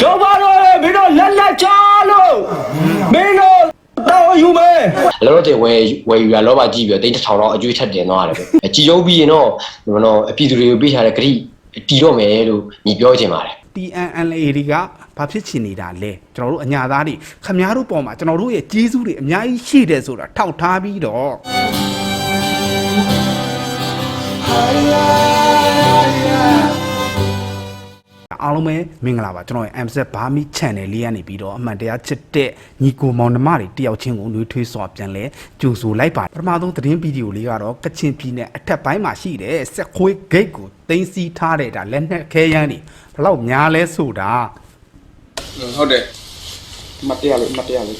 ကျောင်းပါတော့လေမင်းတို့လက်လက်ချလို့မင်းတို့တော့ယူမယ်လောလောဆယ်ဝယ်ဝယ်ယူရလောဘကြီးပြီးတော့တိတ်တစ်ထောင်တော့အကျွေးထက်တင်သွားရတယ်ပဲကြည်ယုံပြီးရင်တော့ဘယ်တော့အပြည်သူတွေကိုပေးထားတဲ့ဂရိတီတော့မယ်လို့ညီပြောချင်ပါတယ် TNLA တွေကဘာဖြစ်ချင်နေတာလဲကျွန်တော်တို့အညာသားတွေခမားတို့ပေါ်မှာကျွန်တော်တို့ရဲ့ကျေးဇူးတွေအများကြီးရှိတယ်ဆိုတာထောက်ထားပြီးတော့ အားလုံးပဲမင်္ဂလာပါကျွန်တော်ရဲ့ MZ Barmi Channel လေးကနေပြီးတော့အမှန်တရားချစ်တဲ့ညီကိုမောင်နှမတွေတယောက်ချင်းကိုနှွေးထွေးစွာပြန်လဲကြိုဆိုလိုက်ပါပထမဆုံးသတင်းဗီဒီယိုလေးကတော့ကချင်ပြည်နယ်အထက်ပိုင်းမှာရှိတဲ့စက်ခွေးဂိတ်ကိုတင်စီထားတဲ့ဒါလက်နက်ခဲယမ်းတွေဘယ်လောက်များလဲဆိုတာဟုတ်တယ်မတ်တရားလေးမတ်တရားလေး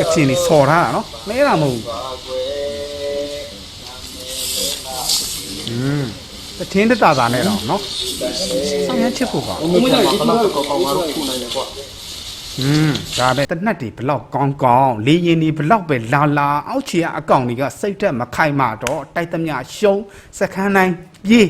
ကချင်နေစော်ထားတာနော်မဲတာမဟုတ်ဘူးอืม တထင်းတတာတာနဲ့တော့နော်ဆောင်းရမ်းချစ်ဖို့ပါဦးမင်းတို့ခဏတော့ကောင်းကောင်းတော့ခုနိုင်ရကွာอืมဒါပဲတနတ်တွေဘလောက်ကောင်းကောင်းလေရင်တွေဘလောက်ပဲလာလာအောက်ခြေကအကောင်တွေကစိတ်သက်မခိုင်မာတော့တိုက်သမျှရှုံးစခန်းတိုင်းပြေး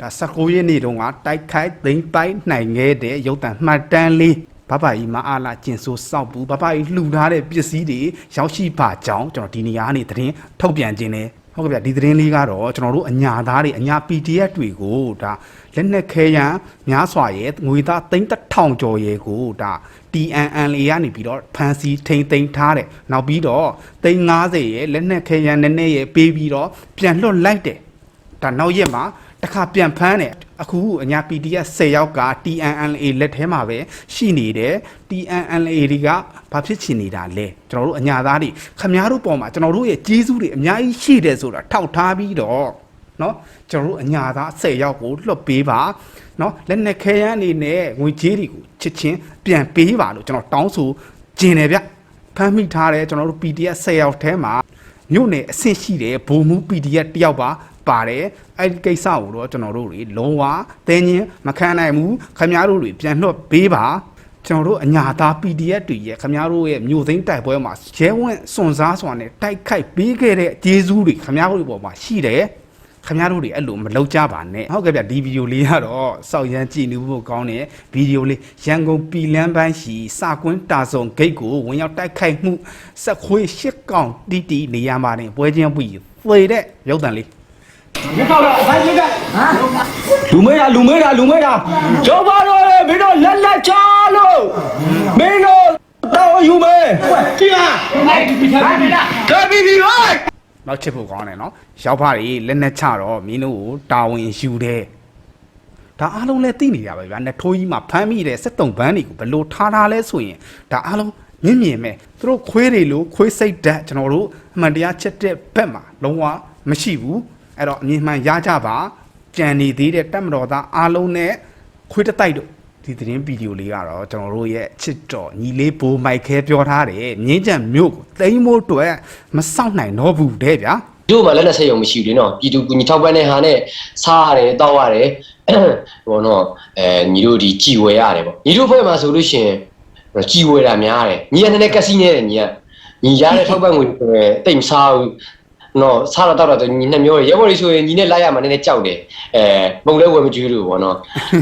ဒါ19ရက်နေ့တုန်းကတိုက်ခိုက်သိမ်းပိုက်နိုင်ခဲ့တဲ့ရုပ်တံမှတ်တမ်းလေးဘဘကြီးမအားလာကျင်ဆိုးစောက်ဘူးဘဘကြီးလှူထားတဲ့ပစ္စည်းတွေရောက်ရှိပါကြောင်းကျွန်တော်ဒီနေရာကနေသတင်းထုတ်ပြန်ခြင်းနဲ့ ဟုတ်ကဲ့ဗျဒီသတင်းလေးကတော့ကျွန်တော်တို့အညာသားတွေအညာ PDF တွေကိုဒါလက်နက်ခဲယမ်းများစွာရဲ့ငွေသားသိန်းတစ်ထောင်ကျော်ရဲ့ကိုဒါ TNN လေးကနေပြီးတော့ဖန်စီထိန်သိမ်းထားတယ်နောက်ပြီးတော့သိန်း90ရဲ့လက်နက်ခဲယမ်းနည်းနည်းရဲ့ပေးပြီးတော့ပြန်လွတ်လိုက်တယ်ဒါနောက်ရက်မှာ တစ်ခါပြန်ဖမ်းတယ်အခုအညာ PDF 10ယောက်က TNLA လက်ထဲမှာပဲရှိနေတယ် TNLA တွေကဘာဖြစ်ချင်နေတာလဲကျွန်တော်တို့အညာသားတွေခမားတို့ပေါ်မှာကျွန်တော်တို့ရဲ့ကျေးဇူးတွေအများကြီးရှိတယ်ဆိုတာထောက်ထားပြီးတော့เนาะကျွန်တော်တို့အညာသား10ယောက်ကိုလွတ်ပေးပါเนาะလက်နက်ခဲယမ်းအနေနဲ့ငွေကြေးတွေကိုချစ်ချင်းပြန်ပေးပါလို့ကျွန်တော်တောင်းဆိုခြင်းတယ်ဗျဖမ်းမိထားတဲ့ကျွန်တော်တို့ PDF 10ယောက်ထဲမှာ မြို့နယ်အဆင့်ရှိတဲ့ဘုံမူ PDF တယောက်ပါ ပါတယ်အဲ့ဒီကိစ္စကိုတော့ကျွန်တော်တို့တွေလုံးဝတင်းချင်းမခံနိုင်ဘူးခင်ဗျားတို့တွေပြန်လွှတ်ပေးပါကျွန်တော်တို့အညာသား PDF တွေရဲ့ခင်ဗျားတို့ရဲ့မြို့သိမ်းတိုက်ပွဲမှာရဲဝံ့စွန်စားစွာနဲ့တိုက်ခိုက်ပေးခဲ့တဲ့ဂျေဇူးတွေခင်ဗျားတို့တွေပေါ်မှာရှိတယ်ခင်ဗျားတို့တွေအဲ့လိုမလုပ်ကြပါနဲ့ဟုတ်ကဲ့ဗျဒီဗီဒီယိုလေးကတော့စောက်ရမ်းကြည့်နေဖို့ကောင်းတဲ့ဗီဒီယိုလေးရန်ကုန်ပြည်လန်းပိုင်းရှိစာကွင်းတာဆုံဂိတ်ကိုဝင်ရောက်တိုက်ခိုက်မှုစက်ခွေးရှစ်ကောင်တီတီနေရာမှာတင်ပွဲချင်းပွီသေတဲ့ရုပ်တံလေး လူမေးတာလူမေးတာလူမေးတာကျောင်းပါတော့လေမင်းတို့လက်လက်ချလို့မင်းတို့တော့ယူမယ်ကြည့်လားအဲ့ဒီပြထားပြီလားကဘီဘီဟိုက်နောက်ချစ်ဖို့ကောင်းတယ်နော်ရောက်ဖားတွေလက်နဲ့ချတော့မင်းတို့ကိုတာဝန်ယူတယ်ဒါအားလုံးလည်းသိနေတာပဲဗျာနှစ်ထိုးကြီးမှာဖမ်းမိတဲ့စက်တုံဘန်းတွေကိုဘယ်လိုထားထားလဲဆိုရင်ဒါအားလုံးမြင်မြင်ပဲသူတို့ခွေးတွေလို့ခွေးစိတ်ဓာတ်ကျွန်တော်တို့အမှန်တရားချက်တဲ့ဘက်မှာလုံးဝမရှိဘူး အဲ့တော့အမြင်မှန်ရကြပါကြံနေသေးတဲ့တက်မတော်သားအားလုံးနဲ့ခွေးတတိုက်တို့ဒီသတင်းဗီဒီယိုလေးကတော့ကျွန်တော်တို့ရဲ့ချစ်တော်ညီလေးဘိုးမိုက်ခဲပြောထားတယ်မြင်းကြံမြို့ကိုတိမ်မို့အတွက်မစောင့်နိုင်တော့ဘူးတဲ့ဗျာတို့မှလက်လက်ဆက်ရုံမရှိဘူးလေနော်ပြည်သူကူညီထောက်ပံ့တဲ့ဟာနဲ့စားရတယ်တောက်ရတယ်ဟိုနော်အဲညီတို့ဒီကြည်ဝယ်ရတယ်ပေါ့ညီတို့ဘက်မှာဆိုလို့ရှိရင်ကြည်ဝယ်တာများတယ်ညီကနည်းနည်းကက်စီနေတယ်ညီကညီရတဲ့ထောက်ပံ့ငွေဆိုရင်တိတ်မစားဘူး နော်စားတော့တော့ညီနှစ်မျိုးရဲဘော်လေးဆိုရင်ညီနဲ့လိုက်ရမှာနည်းနည်းကြောက်တယ်အဲပုံလဲဝယ်မကျွေးလို့ပေါ့နော်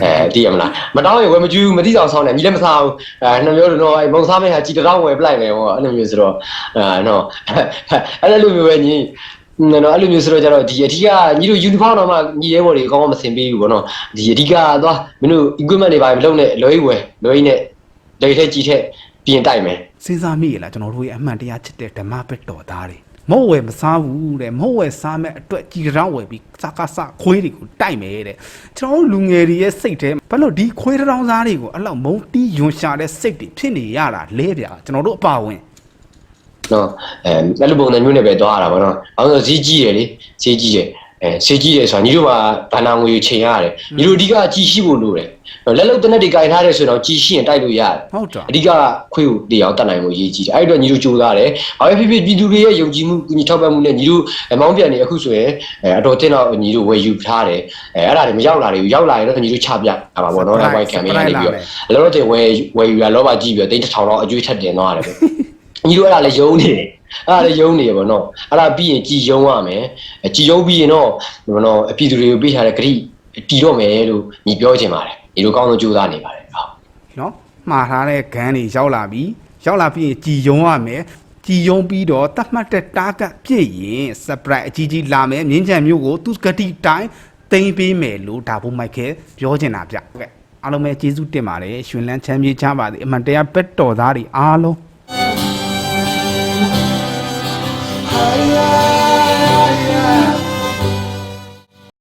အဲသိရမလားမတောင်းရင်ဝယ်မကျွေးဘူးမသိအောင်ဆောင်းတယ်ညီလည်းမစားဘူးအဲနှစ်မျိုးတော့အဲမုံစားမယ့်ဟာကြည်တောင်းဝယ်ပလိုက်မယ်ဟောအဲ့လိုမျိုးဆိုတော့အဲနော်အဲ့လိုမျိုးပဲညီနော်နော်အဲ့လိုမျိုးဆိုတော့ကြတော့ဒီအဓိကညီတို့ uniform တော့မှညီရဲဘော်တွေအကောင်းအောင်မဆင်ပေးဘူးဗောနော်ဒီအဓိကသွားမင်းတို့ equipment တွေပါမလုပ်နဲ့လွယ်ဝယ်လွယ်နဲ့ဒိတ်ထက်ကြီးထက်ပြင်တိုက်မယ်စဉ်းစားမိရလားကျွန်တော်တို့ရဲ့အမှန်တရားချစ်တဲ့ဓမ္မဘက်တော်သားတွေ မဟုတ်ဝယ်မစားဘူးတဲ့မဟုတ်ဝယ်စားမဲ့အတွက်ကြည်တောင်းဝယ်ပြီးစကားစခွေးတွေကိုတိုက်မယ်တဲ့ကျွန်တော်တို့လူငယ်တွေရဲ့စိတ်ထဲဘယ်လို့ဒီခွေးတောင်းစားတွေကိုအဲ့လောက်မုံတီးယွန်ရှာတဲ့စိတ်တွေဖြစ်နေရတာလဲဗျာကျွန်တော်တို့အပါဝင်နော်အဲအဲ့လိုပုံစံမျိုးနဲ့ပဲသွားရတာဗောနော်အောင်ဆိုဈေးကြီးတယ်လေဈေးကြီးတယ် အဲဈေးကြီးတယ်ဆိုတာညီတို့မှာဘာနာငွေချိန်ရတယ်ညီတို့အဓိကကြီးရှိဖို့လိုတယ်လက်လုံးတနက်တွေကင်ထားတယ်ဆိုတော့ကြီးရှိရင်တိုက်လို့ရတယ်ဟုတ်တာအဓိကခွေးကိုတရားတတ်နိုင်မှုအရေးကြီးတယ်အဲ့ဒီတော့ညီတို့ကြိုးစားတယ်။ဘာပဲဖြစ်ဖြစ်ပြည်သူတွေရဲ့ယုံကြည်မှုညီထောက်ပံ့မှုနဲ့ညီတို့အမောင်းပြန်နေအခုဆိုရင်အဲအတော်တင်းတော့ညီတို့ဝယ်ယူထားတယ်။အဲအဲ့ဒါတွေမရောက်လာဘူးရောက်လာရင်တော့ညီတို့ချပြတာပါပေါ့နော်။ white campaign ကနေပြီးတော့အလောတော့ဝယ်ဝယ်ယူရလောဘကြီးပြီးတော့တိတ်တစ်ထောင်တော့အကျွေးထက်တင်သွားရတယ်ပဲ။ ညီတို့အဲ့ဒါလည်းယုံနေတယ်။အဲ့ဒါလည်းယုံနေရပေါ့နော်။အဲ့ဒါပြီးရင်ကြည်ယုံရမယ်။ကြည်ယုံပြီးရင်တော့ဘောနော်အပြည်သူတွေကိုပေးထားတဲ့ဂရိတီတော့မယ်လို့ညီပြောချင်ပါတယ်။ညီတို့ကောင်းဆုံးကြိုးစားနေပါတယ်ဟုတ်နော်မှားထားတဲ့ဂန်းတွေရောက်လာပြီရောက်လာပြီးရင်ကြည်ယုံရမယ်ကြည်ယုံပြီးတော့တတ်မှတ်တဲ့တာကပြည့်ရင် surprise အကြီးကြီးလာမယ်မြင်းချံမျိုးကိုသူကတိတိုင်းသိမ့်ပေးမယ်လို့ဒါဘုမိုက်ခဲပြောချင်တာဗျဟုတ်ကဲ့အားလုံးပဲကျေးဇူးတင်ပါတယ်ရှင်လန်းချမ်းမြေချပါသည်အမှန်တရားဘက်တော်သားတွေအားလုံး